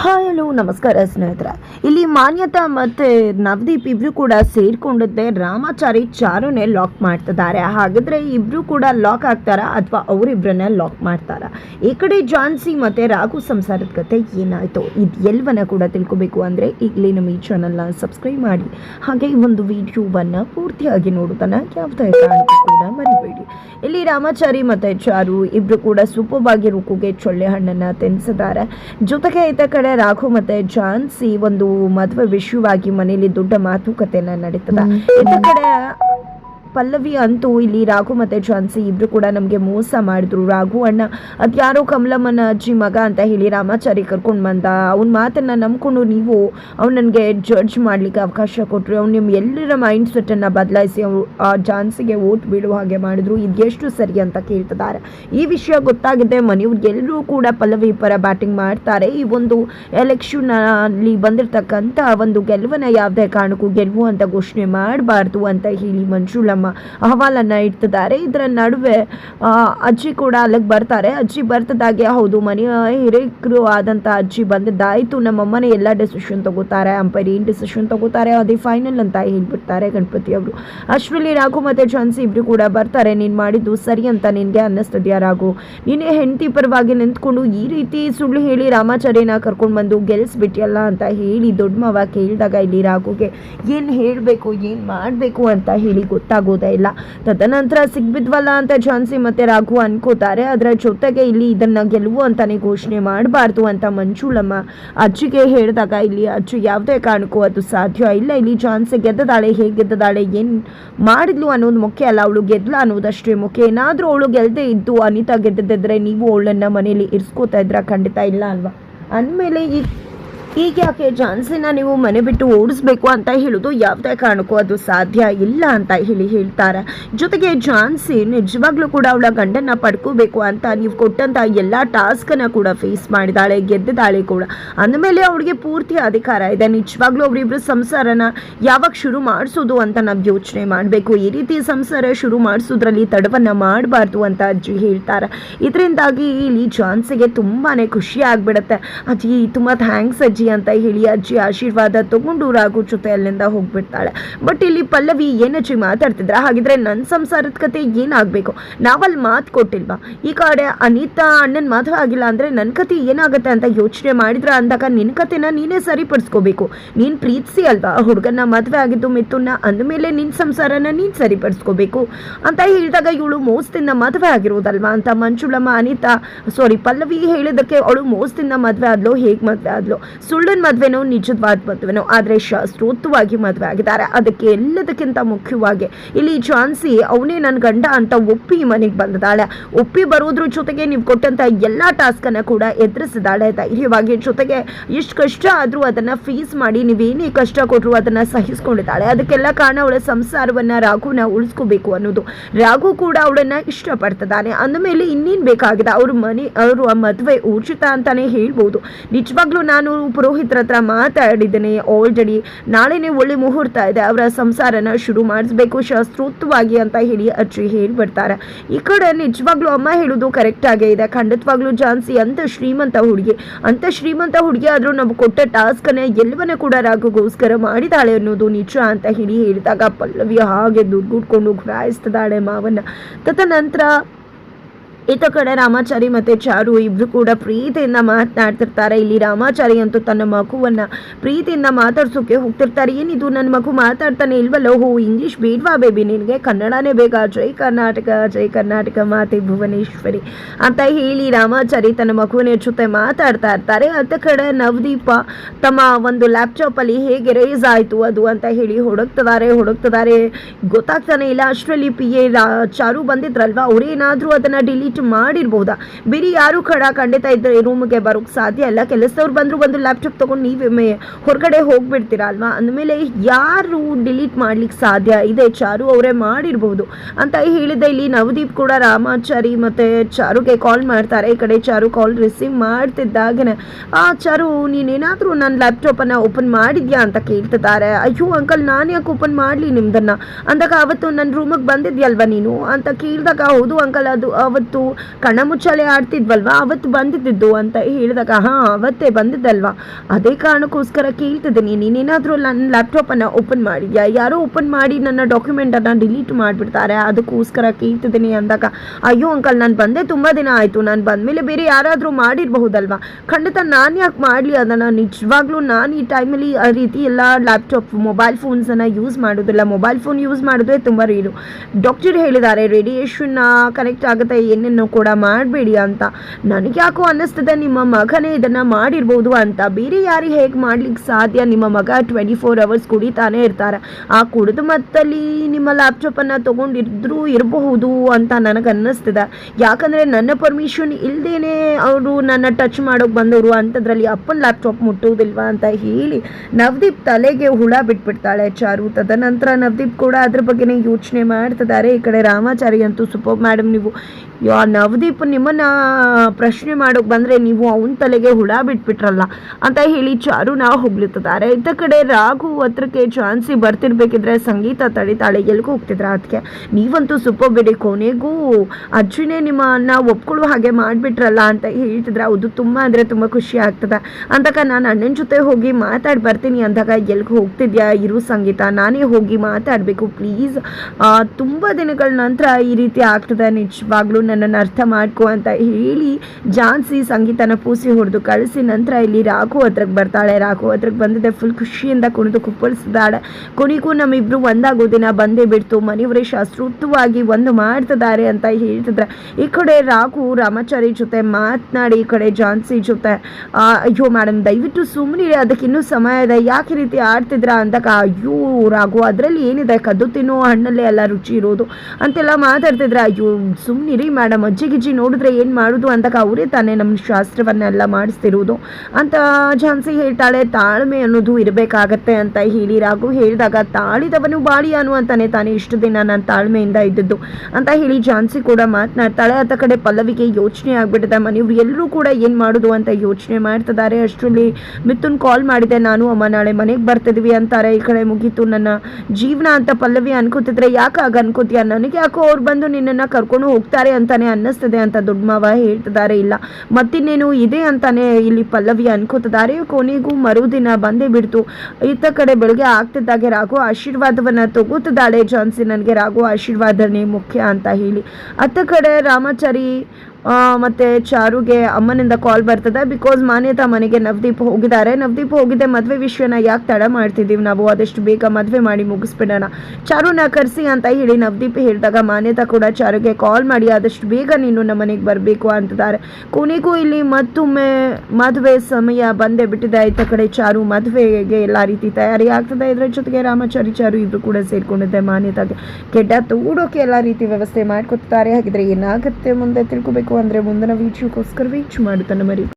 Hi hello, ನಮಸ್ಕಾರ ಸ್ನೇಹಿತರೆ. ಇಲ್ಲಿ ಮಾನ್ಯತಾ ಮತ್ತು ನವದೀಪ್ ಇಬ್ಬರು ಕೂಡ ಸೇರಿಕೊಂಡಿದ್ದೆ. ರಾಮಾಚಾರಿ ಚಾರುನೇ ಲಾಕ್ ಮಾಡ್ತಿದ್ದಾರೆ. ಹಾಗಿದ್ರೆ ಇಬ್ರು ಕೂಡ ಲಾಕ್ ಆಗ್ತಾರಾ ಅಥವಾ ಅವರಿಬ್ಬರನ್ನ ಲಾಕ್ ಮಾಡ್ತಾರಾ? ಈ ಕಡೆ ಜಾನ್ಸಿ ಮತ್ತು ರಾಘು ಸಂಸಾರದ ಕತೆ ಏನಾಯಿತು? ಇದು ಎಲ್ಲವನ್ನ ಕೂಡ ತಿಳ್ಕೊಬೇಕು ಅಂದರೆ ಇಲ್ಲಿ ನಮ್ಮ ಈ ಚಾನಲ್ನ ಸಬ್ಸ್ಕ್ರೈಬ್ ಮಾಡಿ. ಹಾಗೆ ಈ ಒಂದು ವಿಡಿಯೋವನ್ನು ಪೂರ್ತಿಯಾಗಿ ನೋಡೋದನ್ನು ಯಾವುದೇ ಕಾರಣಕ್ಕೂ ಕೂಡ ಮರಿಬೇಡಿ. ಇಲ್ಲಿ ರಾಮಾಚಾರಿ ಮತ್ತು ಚಾರು ಇಬ್ರು ಕೂಡ ಸೂಪವಾಗಿ ರುಕುಗೆ ಚೊಳ್ಳೆ ಹಣ್ಣನ್ನು ತಿನ್ನಿಸಿದ್ದಾರೆ ಜೊತೆಗೆ ಈತ ರಾಘು ಮತ್ತೆ ಜಾನ್ಸಿ ಒಂದು ಮದುವೆ ವಿಷಯವಾಗಿ ಮನೆಯಲ್ಲಿ ದೊಡ್ಡ ಮಾತುಕತೆನ ನಡೀತದ. ಇತ್ತ ಕಡೆ ಪಲ್ಲವಿ ಅಂತೂ ಇಲ್ಲಿ ರಾಘು ಮತ್ತೆ ಝಾನ್ಸಿ ಇಬ್ಬರು ಕೂಡ ನಮಗೆ ಮೋಸ ಮಾಡಿದ್ರು. ರಾಘು ಅಣ್ಣ ಅದ್ಯಾರೋ ಕಮಲಮ್ಮನ ಅಜ್ಜಿ ಮಗ ಅಂತ ಹೇಳಿ ರಾಮಾಚಾರಿ ಕರ್ಕೊಂಡು ಬಂದ. ಅವ್ನ ಮಾತನ್ನು ನಂಬ್ಕೊಂಡು ನೀವು ಅವ್ನು ನನಗೆ ಜಡ್ಜ್ ಮಾಡಲಿಕ್ಕೆ ಅವಕಾಶ ಕೊಟ್ಟರು ಅವ್ನು ನಿಮ್ಮ ಎಲ್ಲರ ಮೈಂಡ್ ಸೆಟ್ಟನ್ನು ಬದಲಾಯಿಸಿ ಅವರು ಆ ಜಾನ್ಸಿಗೆ ಓಟ್ ಬೀಳುವ ಹಾಗೆ ಮಾಡಿದ್ರು. ಇದೆಷ್ಟು ಸರಿ ಅಂತ ಕೇಳ್ತಿದ್ದಾರೆ. ಈ ವಿಷಯ ಗೊತ್ತಾಗಿದೆ ಮನೆಯವ್ರಿಗೆಲ್ಲರೂ ಕೂಡ ಪಲ್ಲವಿ ಪರ ಬ್ಯಾಟಿಂಗ್ ಮಾಡ್ತಾರೆ. ಈ ಒಂದು ಎಲೆಕ್ಷನ್ ಅಲ್ಲಿ ಬಂದಿರತಕ್ಕಂಥ ಒಂದು ಗೆಲುವನ್ನು ಯಾವುದೇ ಕಾರಣಕ್ಕೂ ಗೆಲುವು ಅಂತ ಘೋಷಣೆ ಮಾಡಬಾರ್ದು ಅಂತ ಹೇಳಿ ಮಂಜುಳಮ್ಮ ಅಹವಾಲನ್ನ ಇಡ್ತಿದ್ದಾರೆ. ಇದರ ನಡುವೆ ಅಜ್ಜಿ ಕೂಡ ಅಲ್ಲಿಗೆ ಬರ್ತಾರೆ. ಅಜ್ಜಿ ಬರ್ತದಾಗೆ ಹೌದು ಮನೆಯ ಹಿರಿಯರು ಆದಂಥ ಅಜ್ಜಿ ಬಂದಿದ್ದಾಯ್ತು. ನಮ್ಮಮ್ಮನೇ ಎಲ್ಲ ಡಿಸಿಷನ್ ತಗೋತಾರೆ ಅಂಪೈರ್ ಏನು ಡಿಸಿಷನ್ ತಗೋತಾರೆ, ಅದೇ ಫೈನಲ್ ಅಂತ ಹೇಳ್ಬಿಡ್ತಾರೆ ಗಣಪತಿ ಅವರು. ಅಷ್ಟರಲ್ಲಿ ರಾಘು ಮತ್ತೆ ಜಾನ್ಸಿ ಇಬ್ಬರು ಕೂಡ ಬರ್ತಾರೆ. ನೀನು ಮಾಡಿದ್ದು ಸರಿ ಅಂತ ನಿನಗೆ ಅನ್ನಿಸ್ತದ್ಯಾ ರಾಘು? ನೀನೇ ಹೆಂಡತಿ ಪರವಾಗಿ ನಿಂತ್ಕೊಂಡು ಈ ರೀತಿ ಸುಳ್ಳು ಹೇಳಿ ರಾಮಾಚಾರ್ಯನ ಕರ್ಕೊಂಡು ಬಂದು ಗೆಲ್ಲಿಸ್ಬಿಟ್ಟಿಯಲ್ಲ ಅಂತ ಹೇಳಿ ದೊಡ್ಡ ಮಾವ ಕೇಳಿದಾಗ ಇಲ್ಲಿ ರಾಘುಗೆ, ಏನು ಹೇಳಬೇಕು, ಏನು ಮಾಡಬೇಕು ಅಂತ ಹೇಳಿ ಗೊತ್ತಾಗೋದೇ ಇಲ್ಲ. ತದನಂತರ ಸಿಗ್ಬಿದ್ವಲ್ಲ ಅಂತ ಝಾನ್ಸಿ ಮತ್ತೆ ರಾಘು ಅನ್ಕೋತಾರೆ. ಅದರ ಜೊತೆಗೆ ಇಲ್ಲಿ ಇದನ್ನ ಗೆಲುವು ಅಂತಾನೆ ಘೋಷಣೆ ಮಾಡಬಾರ್ದು ಅಂತ ಮಂಜುಳಮ್ಮ ಅಜ್ಜಿಗೆ ಹೇಳಿದಾಗ ಇಲ್ಲಿ ಅಜ್ಜಿ ಯಾವುದೇ ಕಾರಣಕ್ಕೂ ಅದು ಸಾಧ್ಯ ಇಲ್ಲ. ಇಲ್ಲಿ ಝಾನ್ಸಿ ಗೆದ್ದದಾಳೆ, ಹೇಗೆ ಗೆದ್ದದಾಳೆ, ಏನು ಮಾಡಿದ್ಲು ಅನ್ನೋದು ಮುಖ್ಯ ಅಲ್ಲ. ಅವಳು ಗೆದ್ಲ ಅನ್ನೋದಷ್ಟೇ ಮುಖ್ಯ. ಏನಾದರೂ ಅವಳು ಗೆಲ್ಲದೆ ಇದ್ದು ಅನಿತಾ ಗೆದ್ದದಿದ್ರೆ ನೀವು ಅವಳನ್ನ ಮನೇಲಿ ಇರಿಸ್ಕೋತಾ ಇದ್ರ? ಖಂಡಿತ ಇಲ್ಲ ಅಲ್ವಾ? ಅಂದಮೇಲೆ ಈ ಈಗ ಯಾಕೆ ಜಾನ್ಸಿನ ನೀವು ಮನೆ ಬಿಟ್ಟು ಓಡಿಸ್ಬೇಕು ಅಂತ ಹೇಳೋದು ಯಾವುದೇ ಕಾರಣಕ್ಕೂ ಅದು ಸಾಧ್ಯ ಇಲ್ಲ ಅಂತ ಹೇಳಿ ಹೇಳ್ತಾರೆ. ಜೊತೆಗೆ ಜಾನ್ಸಿ ನಿಜವಾಗ್ಲೂ ಕೂಡ ಅವಳ ಗಂಡನ್ನ ಪಡ್ಕೋಬೇಕು ಅಂತ ನೀವು ಕೊಟ್ಟಂತ ಎಲ್ಲ ಟಾಸ್ಕನ್ನು ಕೂಡ ಫೇಸ್ ಮಾಡಿದಾಳೆ ಗೆದ್ದಿದ್ದಾಳೆ ಕೂಡ. ಅಂದಮೇಲೆ ಅವಳಿಗೆ ಪೂರ್ತಿ ಅಧಿಕಾರ ಇದೆ. ನಿಜವಾಗ್ಲೂ ಅವರಿಬ್ರು ಸಂಸಾರನ ಯಾವಾಗ ಶುರು ಮಾಡಿಸೋದು ಅಂತ ನಾವು ಯೋಚನೆ ಮಾಡಬೇಕು. ಈ ರೀತಿ ಸಂಸಾರ ಶುರು ಮಾಡಿಸೋದ್ರಲ್ಲಿ ತಡವನ್ನ ಮಾಡಬಾರ್ದು ಅಂತ ಅಜ್ಜಿ ಹೇಳ್ತಾರೆ. ಇದರಿಂದಾಗಿ ಇಲ್ಲಿ ಜಾನ್ಸಿಗೆ ತುಂಬಾನೇ ಖುಷಿ ಆಗ್ಬಿಡತ್ತೆ. ಅಜ್ಜಿ, ತುಂಬ ಥ್ಯಾಂಕ್ಸ್ ಅಜ್ಜಿ. ಅಂತ ಹೇಳಿ ಅಜ್ಜಿ ಆಶೀರ್ವಾದ ತಗೊಂಡು ರಾಘು ಜೊತೆ ಅಲ್ಲಿಂದ ಹೋಗ್ಬಿಡ್ತಾಳೆ. ಬಟ್ ಇಲ್ಲಿ ಪಲ್ಲವಿ ಏನಜ್ಜಿ ಮಾತಾಡ್ತಿದ್ರ? ಹಾಗಿದ್ರೆ ನನ್ನ ಸಂಸಾರದ ಕತೆ ಏನಾಗಬೇಕು? ನಾವಲ್ಲಿ ಮಾತು ಕೊಟ್ಟಿಲ್ವಾ? ಈ ಕಡೆ ಅನಿತಾ ಅಣ್ಣನ ಮದುವೆ ಆಗಿಲ್ಲ ಅಂದರೆ ನನ್ನ ಕತೆ ಏನಾಗುತ್ತೆ ಅಂತ ಯೋಚನೆ ಮಾಡಿದ್ರ ಅಂದಾಗ ನಿನ್ನ ಕತೆನ ನೀನೇ ಸರಿಪಡಿಸ್ಕೋಬೇಕು. ನೀನು ಪ್ರೀತಿಸಿ ಅಲ್ವಾ? ಹುಡುಗನ ಮದುವೆ ಆಗಿದ್ದು ಮಿಥುನ ಅಂದಮೇಲೆ ನಿನ್ನ ಸಂಸಾರನ ನೀನು ಸರಿಪಡಿಸ್ಕೋಬೇಕು. ಅಂತ ಹೇಳಿದಾಗ ಇವಳು ಮೋಸದಿಂದ ಮದುವೆ ಆಗಿರೋದಲ್ವಾ ಅಂತ ಮಂಜುಳಮ್ಮ ಅನಿತಾ ಸಾರಿ ಪಲ್ಲವಿ ಹೇಳಿದಕ್ಕೆ ಅವಳು ಮೋಸದಿಂದ ಮದುವೆ ಆದ್ಲು? ಹೇಗೆ ಮದುವೆ ಆದ್ಲು? ಸುಳ್ಳನ್ ಮದುವೆನೋ ನಿಜವಾದ ಮದುವೆನೋ, ಆದರೆ ಶಾಸ್ತ್ರೋತ್ತವಾಗಿ ಮದುವೆ ಆಗಿದ್ದಾರೆ. ಅದಕ್ಕೆ ಎಲ್ಲದಕ್ಕಿಂತ ಮುಖ್ಯವಾಗಿ ಇಲ್ಲಿ ಜಾನ್ಸಿ ಅವನೇ ನನ್ನ ಗಂಡ ಅಂತ ಒಪ್ಪಿ ಮನೆಗೆ ಬಂದಿದ್ದಾಳೆ. ಒಪ್ಪಿ ಬರೋದ್ರ ಜೊತೆಗೆ ನೀವು ಕೊಟ್ಟಂತ ಎಲ್ಲ ಟಾಸ್ಕನ್ನು ಕೂಡ ಎದುರಿಸಿದಾಳೆ ಧೈರ್ಯವಾಗಿ ಜೊತೆಗೆ ಎಷ್ಟು ಕಷ್ಟ ಆದರೂ ಅದನ್ನು ಫೇಸ್ ಮಾಡಿ ನೀವೇನೇ ಕಷ್ಟ ಕೊಟ್ಟರು ಅದನ್ನು ಸಹಿಸ್ಕೊಂಡಿದ್ದಾಳೆ. ಅದಕ್ಕೆಲ್ಲ ಕಾರಣ ಅವಳ ಸಂಸಾರವನ್ನ ರಾಘುನ ಉಳಿಸ್ಕೋಬೇಕು ಅನ್ನೋದು. ರಾಘು ಕೂಡ ಅವಳನ್ನ ಇಷ್ಟಪಡ್ತಿದ್ದಾನೆ. ಅಂದಮೇಲೆ ಇನ್ನೇನು ಬೇಕಾಗಿದೆ? ಅವ್ರ ಮನೆ, ಅವರು ಆ ಮದುವೆ ಊರ್ಜಿತ ಅಂತಾನೆ ಹೇಳ್ಬೋದು. ನಿಜವಾಗ್ಲೂ ನಾನು ಪುರೋಹಿತರ ಹತ್ರ ಮಾತಾಡಿದ್ದೇನೆ ಆಲ್ರೆಡಿ ನಾಳೆನೇ ಒಳ್ಳೆ ಮುಹೂರ್ತ ಇದೆ, ಅವರ ಸಂಸಾರನ ಶುರು ಮಾಡಿಸ್ಬೇಕು ಶಾಸ್ತ್ರೋತ್ತವಾಗಿ ಅಂತ ಹೇಳಿ ಅಜ್ಜಿ ಹೇಳ್ಬಿಡ್ತಾರೆ. ಈ ಕಡೆ ನಿಜವಾಗ್ಲೂ ಅಮ್ಮ ಹೇಳೋದು ಕರೆಕ್ಟ್ ಆಗೇ ಇದೆ. ಖಂಡಿತವಾಗ್ಲೂ ಜಾನ್ಸಿ, ಅಂತ ಶ್ರೀಮಂತ ಹುಡುಗಿ, ಅಂತ ಶ್ರೀಮಂತ ಹುಡುಗಿ ಆದರೂ ನಾವು ಕೊಟ್ಟ ಟಾಸ್ಕನ್ನ ಎಲ್ಲವನ್ನ ಕೂಡ ರಾಘುಗೋಸ್ಕರ ಮಾಡಿದಾಳೆ ಅನ್ನೋದು ನಿಜ ಅಂತ ಹೇಳಿ ಹೇಳಿದಾಗ ಪಲ್ಲವಿ ಹಾಗೆ ದುಡ್ಗುಟ್ಕೊಂಡು ঘুরাಯಿಸ್ತಿದ್ದಾಳೆ ಮಾವನ್ನ. ತದನಂತರ ಈತ ಕಡೆ ರಾಮಾಚಾರಿ ಮತ್ತೆ ಚಾರು ಇಬ್ರು ಕೂಡ ಪ್ರೀತಿಯಿಂದ ಮಾತನಾಡ್ತಿರ್ತಾರೆ. ಇಲ್ಲಿ ರಾಮಾಚಾರಿ ಅಂತೂ ತನ್ನ ಮಗುವನ್ನ ಪ್ರೀತಿಯಿಂದ ಮಾತಾಡ್ಸೋಕೆ ಹೋಗ್ತಿರ್ತಾರೆ. ಏನಿದು? ನನ್ನ ಮಗು ಮಾತಾಡ್ತಾನೆ ಇಲ್ವಲ್ಲ? ಹೋ ಇಂಗ್ಲಿಷ್ ಬೇಡ್ವಾ ಬೇಬಿ ನಿನಗೆ? ಕನ್ನಡನೇ ಬೇಕಾ ಜೈ ಕರ್ನಾಟಕ ಜೈ ಕರ್ನಾಟಕ ಮಾತೆ ಭುವನೇಶ್ವರಿ ಅಂತ ಹೇಳಿ ರಾಮಾಚಾರಿ ತನ್ನ ಮಗುವಿನ ಜೊತೆ ಮಾತಾಡ್ತಾ ಇರ್ತಾರೆ. ಅತ್ತ ಕಡೆ ನವದೀಪ ತಮ್ಮ ಒಂದು ಲ್ಯಾಪ್ಟಾಪಲ್ಲಿ ಹೇಗೆ ರೇಸ್ ಆಯಿತು ಅದು ಅಂತ ಹೇಳಿ ಹುಡುಕ್ತಿದ್ದಾರೆ ಹುಡುಕ್ತಿದ್ದಾರೆ. ಗೊತ್ತಾಗ್ತಾನೆ ಇಲ್ಲ. ಅಷ್ಟರಲ್ಲಿ ಪಿ ಎ ಚಾರು ಬಂದಿದ್ರಲ್ವಾ? ಅವರೇನಾದರೂ ಅದನ್ನ ಡಿಲೀಟ್ ಮಾಡಿರ್ಬೋದಾ? ಬೇರೆ ಯಾರು ಕಡ ಖಂಡಿತ ಇದ್ರೆ ರೂಮ್ಗೆ ಬರೋಕ್ಕೆ ಸಾಧ್ಯ ಅಲ್ಲ ಕೆಲಸದವ್ರು ಬಂದ್ರು ಬಂದು ಲ್ಯಾಪ್ಟಾಪ್ ತಗೊಂಡು ನೀವೇ ಹೊರಗಡೆ ಹೋಗ್ಬಿಡ್ತೀರಾ ಅಲ್ವಾ? ಅಂದಮೇಲೆ ಯಾರು ಡಿಲೀಟ್ ಮಾಡ್ಲಿಕ್ಕೆ ಸಾಧ್ಯ? ಇದೆ ಚಾರು ಅವರೇ ಮಾಡಿರ್ಬೋದು. ಅಂತ ಹೇಳಿದ ಇಲ್ಲಿ ನವದೀಪ್ ಕೂಡ, ರಾಮಾಚಾರಿ ಮತ್ತೆ ಚಾರುಗೆ ಕಾಲ್ ಮಾಡ್ತಾರೆ. ಈ ಕಡೆ ಚಾರು ಕಾಲ್ ರಿಸೀವ್ ಮಾಡ್ತಿದ್ದಾಗನೆ. ಆ ಚಾರು, ನೀನೇನಾದರೂ ನನ್ನ ಲ್ಯಾಪ್ಟಾಪನ್ನು ಓಪನ್ ಮಾಡಿದ್ಯಾ ಅಂತ ಕೇಳ್ತಿದ್ದಾರೆ. ಅಯ್ಯೋ ಅಂಕಲ್ ನಾನು ಯಾಕೆ ಓಪನ್ ಮಾಡಲಿ ನಿಮ್ದನ್ನ? ಅಂದಾಗ ಅವತ್ತು ನನ್ನ ರೂಮಿಗೆ ಬಂದಿದ್ಯಲ್ವಾ ನೀನು? ಅಂತ ಕೇಳಿದಾಗ, ಹೌದು ಅಂಕಲ್ ಅದು ಅವತ್ತು ಕಣ್ಣ ಮುಚ್ಚಾಲೆ ಆಡ್ತಿದ್ವಲ್ವಾ? ಅವತ್ತು ಬಂದಿದ್ದು ಅಂತ ಹೇಳಿದಾಗ, ಹಾ, ಅವತ್ತೇ ಬಂದಿದ್ದಲ್ವಾ? ಅದೇ ಕಾರಣಕ್ಕೋಸ್ಕರ ಕೇಳ್ತಿದ್ದೀನಿ. ನೀನೇನಾದರೂ ನನ್ನ ಲ್ಯಾಪ್ಟಾಪನ್ನು ಓಪನ್ ಮಾಡಿದ್ಯಾ? ಯಾರೋ ಓಪನ್ ಮಾಡಿ ನನ್ನ ಡಾಕ್ಯುಮೆಂಟನ್ನು ಡಿಲೀಟ್ ಮಾಡಿಬಿಡ್ತಾರೆ. ಅದಕ್ಕೋಸ್ಕರ ಕೇಳ್ತಿದ್ದೀನಿ ಅಂದಾಗ, ಅಯ್ಯೋ ಅಂಕಲ್ ನಾನು ಬಂದೆ ತುಂಬ ದಿನ ಆಯಿತು. ನಾನು ಬಂದಮೇಲೆ ಬೇರೆ ಯಾರಾದರೂ ಮಾಡಿರಬಹುದಲ್ವಾ? ಖಂಡಿತ ನಾನು ಯಾಕೆ ಮಾಡಲಿ ಅದನ್ನು? ನಿಜವಾಗ್ಲೂ ನಾನು ಈ ಟೈಮಲ್ಲಿ ಆ ರೀತಿ ಎಲ್ಲ ಲ್ಯಾಪ್ಟಾಪ್ ಮೊಬೈಲ್ ಫೋನ್ಸನ್ನು ಯೂಸ್ ಮಾಡೋದಿಲ್ಲ. ಮೊಬೈಲ್ ಫೋನ್ ಯೂಸ್ ಮಾಡೋದೇ ತುಂಬ ರೇರು ಡಾಕ್ಟರ್ ಹೇಳಿದ್ದಾರೆ ರೇಡಿಯೇಷನ್ ಕನೆಕ್ಟ್ ಆಗುತ್ತೆ. ಏನೇನೋ ಕೂಡ ಮಾಡಬೇಡಿ ಅಂತ. ನನಗೆ ಯಾಕೋ ಅನ್ನಿಸ್ತದೆ ನಿಮ್ಮ ಮಗನೇ ಇದನ್ನು ಮಾಡಿರ್ಬೋದು ಅಂತ. ಬೇರೆ ಯಾರಿಗೆ ಹೇಗೆ ಮಾಡ್ಲಿಕ್ಕೆ ಸಾಧ್ಯ? ನಿಮ್ಮ ಮಗ ಟ್ವೆಂಟಿ ಫೋರ್ ಅವರ್ಸ್ ಕುಡಿತಾನೆ ಇರ್ತಾರೆ. ಆ ಕುಡಿದ ಮತ್ತಲ್ಲಿ ನಿಮ್ಮ ಲ್ಯಾಪ್ಟಾಪನ್ನು ತೊಗೊಂಡಿದ್ರು ಇರಬಹುದು ಅಂತ ನನಗೆ ಅನ್ನಿಸ್ತಿದೆ. ಯಾಕಂದರೆ ನನ್ನ ಪರ್ಮಿಷನ್ ಇಲ್ಲದೇನೆ ಅವರು ನನ್ನ ಟಚ್ ಮಾಡೋಕೆ ಬಂದವರು ಅಂಥದ್ರಲ್ಲಿ ಅಪ್ಪನ ಲ್ಯಾಪ್ಟಾಪ್ ಮುಟ್ಟುವುದಿಲ್ವಾ ಅಂತ ಹೇಳಿ ನವದೀಪ್ ತಲೆಗೆ ಹುಳ ಬಿಟ್ಬಿಡ್ತಾಳೆ ಚಾರು. ತದನಂತರ ನವದೀಪ್ ಕೂಡ ಅದ್ರ ಬಗ್ಗೆನೇ ಯೋಚನೆ ಮಾಡ್ತಿದ್ದಾರೆ. ಈ ಕಡೆ ರಾಮಾಚಾರಿ ಅಂತೂ ಸೂಪರ್ ಮೇಡಮ್ ನೀವು. ಯಾ ನವದೀಪ್ ನಿಮ್ಮನ್ನ ಪ್ರಶ್ನೆ ಮಾಡೋಕೆ ಬಂದರೆ ನೀವು ಅವನ ತಲೆಗೆ ಹುಳ ಬಿಟ್ಬಿಟ್ರಲ್ಲ ಅಂತ ಹೇಳಿ ಚಾರುನ ಹೊಗಳುತ್ತಿದ್ದಾರೆ ಇದ್ದ ಕಡೆ ರಾಘು ಹತ್ರಕ್ಕೆ ಚಾನ್ಸಿ ಬರ್ತಿರ್ಬೇಕಿದ್ರೆ ಸಂಗೀತ ತಡಿತಾಳೆ. ಎಲ್ಗೂ ಹೋಗ್ತಿದ್ರ ಅದಕ್ಕೆ ನೀವಂತೂ ಸೂಪರ್ ಬಿಡಿ ಕೊನೆಗೂ ಅಜ್ಜಿನೇ ನಿಮ್ಮನ್ನ ಒಪ್ಕೊಳ್ಳೋ ಹಾಗೆ ಮಾಡಿಬಿಟ್ರಲ್ಲ ಅಂತ ಹೇಳ್ತಿದ್ರೆ. ಅದು ತುಂಬ ಅಂದರೆ ತುಂಬ ಖುಷಿ ಆಗ್ತದೆ. ಅಂದಾಗ ನಾನು ಅಣ್ಣನ ಜೊತೆ ಹೋಗಿ ಮಾತಾಡಿ ಬರ್ತೀನಿ ಅಂದಾಗ ಎಲ್ಗೆ ಹೋಗ್ತಿದ್ಯಾ? ಇರು ಸಂಗೀತ, ನಾನೇ ಹೋಗಿ ಮಾತಾಡಬೇಕು. ಪ್ಲೀಸ್ ತುಂಬ ದಿನಗಳ ನಂತರ ಈ ರೀತಿ ಆಗ್ತದೆ ನಿಜವಾಗ್ಲೂ ಅರ್ಥ ಮಾಡ್ಕೊ ಅಂತ ಹೇಳಿ ಜಾನ್ಸಿ ಸಂಗೀತನ ಪೂಸಿ ಹೊಡೆದು ಕಳಿಸಿ ನಂತರ ಇಲ್ಲಿ ರಾಘು ಹತ್ರಕ್ಕೆ ಬರ್ತಾಳೆ. ರಾಘು ಹತ್ರಕ್ಕೆ ಬಂದಿದೆ ಫುಲ್ ಖುಷಿಯಿಂದ ಕುಣಿದು ಕುಪ್ಪಳಿಸಿದಾಳೆ ಕೊನೆಗೂ ನಮ್ಮಿಬ್ರು ಒಂದಾಗೋ ದಿನ ಬಂದೇ ಬಿಡ್ತು. ಮನೆಯವರೇ ಶಾಸ್ತ್ರೋಕ್ತವಾಗಿ ಒಂದು ಮಾಡ್ತಿದ್ದಾರೆ ಅಂತ ಹೇಳ್ತಿದ್ರೆ ಈ ಕಡೆ ರಾಘು, ರಾಮಾಚಾರಿ ಜೊತೆ ಮಾತನಾಡಿ, ಈ ಕಡೆ ಜಾನ್ಸಿ ಜೊತೆ ಅಯ್ಯೋ ಮೇಡಮ್ ದಯವಿಟ್ಟು ಸುಮ್ಮನೆ ಅದಕ್ಕೆ ಇನ್ನೂ ಸಮಯ ಇದೆ. ಯಾಕೆ ರೀತಿ ಆಡ್ತಿದ್ರ ಅಂದಾಗ ಅಯ್ಯೋ ರಾಘು, ಅದರಲ್ಲಿ ಏನಿದೆ? ಕದ್ದು ತಿನ್ನೋ ಹಣ್ಣಲ್ಲೇ ಎಲ್ಲ ರುಚಿ ಇರೋದು. ಅಂತೆಲ್ಲ ಮಾತಾಡ್ತಿದ್ರೆ, ಅಯ್ಯೋ ಸುಮ್ಮನಿರಿ ಮೇಡಮ್ ಅಜ್ಜಿ ಗಿಜ್ಜಿ ನೋಡಿದ್ರೆ ಏನು ಮಾಡೋದು ಅಂತ ಅವರೇ ತಾನೇ ನಮ್ಮ ಶಾಸ್ತ್ರವನ್ನೆಲ್ಲ ಮಾಡಿಸ್ತಿರೋದು ಅಂತ ಝಾನ್ಸಿ ಹೇಳ್ತಾಳೆ, ತಾಳ್ಮೆ ಅನ್ನೋದು ಇರಬೇಕಾಗತ್ತೆ ಅಂತ ಹೇಳಿ ರಾಘು ಹೇಳಿದಾಗ, ತಾಳಿದವನು ಬಾಳಿ ಅಂತಾನೆ ತಾನೇ ಇಷ್ಟು ದಿನ ನಾನು ತಾಳ್ಮೆಯಿಂದ ಇದ್ದದ್ದು ಅಂತ ಹೇಳಿ ಝಾನ್ಸಿ ಕೂಡ ಮಾತನಾಡ್ತಾಳೆ. ಆತ ಕಡೆ ಪಲ್ಲವಿಗೆ ಯೋಚನೆ ಆಗ್ಬಿಟ್ಟಿದೆ. ಮನೆಯವ್ರು ಎಲ್ಲರೂ ಕೂಡ ಏನು ಮಾಡೋದು ಅಂತ ಯೋಚನೆ ಮಾಡ್ತಿದ್ದಾರೆ. ಅಷ್ಟರಲ್ಲಿ ಮಿಥುನ್ ಕಾಲ್ ಮಾಡಿದೆ, ನಾನು ಅಮ್ಮ, ನಾಳೆ ಮನೆಗೆ ಬರ್ತಿದ್ವಿ ಅಂತಾರೆ. ಈ ಕಡೆ ಮುಗೀತು. ನನ್ನ ಜೀವನ ಅಂತ ಪಲ್ಲವಿ ಅನ್ಕೋತಿದ್ರೆ ಯಾಕೆ ಆಗ ಅನ್ಕೋತೀಯ? ನನಗೆ ಯಾಕೋ ಅವ್ರು ಬಂದು ನಿನ್ನನ್ನು ಕರ್ಕೊಂಡು ಹೋಗ್ತಾರೆ ಅಂತಾನೆ ಅನ್ನಿಸ್ತದೆ ಅಂತ ದೊಡ್ಡ ಮಾವ ಹೇಳ್ತಿದ್ದಾರೆ. ಇಲ್ಲ, ಮತ್ತಿನ್ನೇನು ಇದೆ ಅಂತಾನೆ ಇಲ್ಲಿ ಪಲ್ಲವಿ ಅನ್ಕೋತಿದ್ದಾರೆ. ಕೊನೆಗೂ ಮರುದಿನ ಬಂದೇ ಬಿಡ್ತು. ಇತ್ತ ಕಡೆ ಬೆಳಗ್ಗೆ ಆಗ್ತಿದ್ದಾಗೆ ರಾಘು ಆಶೀರ್ವಾದವನ್ನ ತಗೋತಿದ್ದಾಳೆ. ಜಾನ್ಸಿ ನನಗೆ ರಾಘು ಆಶೀರ್ವಾದನೇ ಮುಖ್ಯ ಅಂತ ಹೇಳಿ. ಅತ್ತ ಕಡೆ ರಾಮಾಚಾರಿ ಮತ್ತೆ ಚಾರುಗೆ ಅಮ್ಮನಿಂದ ಕಾಲ್ ಬರ್ತದೆ ಬಿಕಾಸ್ ಮಾನ್ಯತಾ ಮನೆಗೆ ನವದೀಪ್ ಹೋಗಿದ್ದಾರೆ. ನವದೀಪ್ ಹೋಗಿದ್ದೆ ಮದುವೆ ವಿಷಯನ ಯಾಕೆ ತಡ ಮಾಡ್ತಿದ್ದೀವಿ ನಾವು? ಆದಷ್ಟು ಬೇಗ ಮದುವೆ ಮಾಡಿ ಮುಗಿಸ್ಬಿಡೋಣ. ಚಾರುನ ಕರೆಸಿ ಅಂತ ಹೇಳಿ ನವದೀಪ್ ಹೇಳಿದಾಗ ಮಾನ್ಯತಾ ಕೂಡ ಚಾರುಗೆ ಕಾಲ್ ಮಾಡಿ, ಆದಷ್ಟು ಬೇಗ ನೀನು ನಮ್ಮ ಮನೆಗೆ ಬರಬೇಕು ಅಂತಿದ್ದಾರೆ. ಕೊನೆಗೂ ಇಲ್ಲಿ ಮತ್ತೊಮ್ಮೆ ಮದುವೆ ಸಮಯ ಬಂದೇ ಬಿಟ್ಟಿದೆ. ಆಯ್ತ ಕಡೆ ಚಾರು ಮದುವೆಗೆ ಎಲ್ಲ ರೀತಿ ತಯಾರಿ ಆಗ್ತದೆ ಇದರ ಜೊತೆಗೆ ರಾಮಾಚಾರಿ ಚಾರು ಇಬ್ರು ಕೂಡ ಸೇರ್ಕೊಂಡಿದ್ದೆ ಮಾನ್ಯತಾಗೆ. ಕೆಡ್ಡ ತೂಡೋಕೆ ಎಲ್ಲ ರೀತಿ ವ್ಯವಸ್ಥೆ ಮಾಡ್ಕೊತಾರೆ ಹಾಗಿದ್ರೆ ಏನಾಗುತ್ತೆ ಮುಂದೆ ತಿಳ್ಕೊಬೇಕು. ಅಂದರೆ ಮುಂದಿನ ವೀಡಿಯೋಕ್ಕೋಸ್ಕರ ವೀಚ್ ಮಾಡುತ್ತಾನೆ ಮರಿ.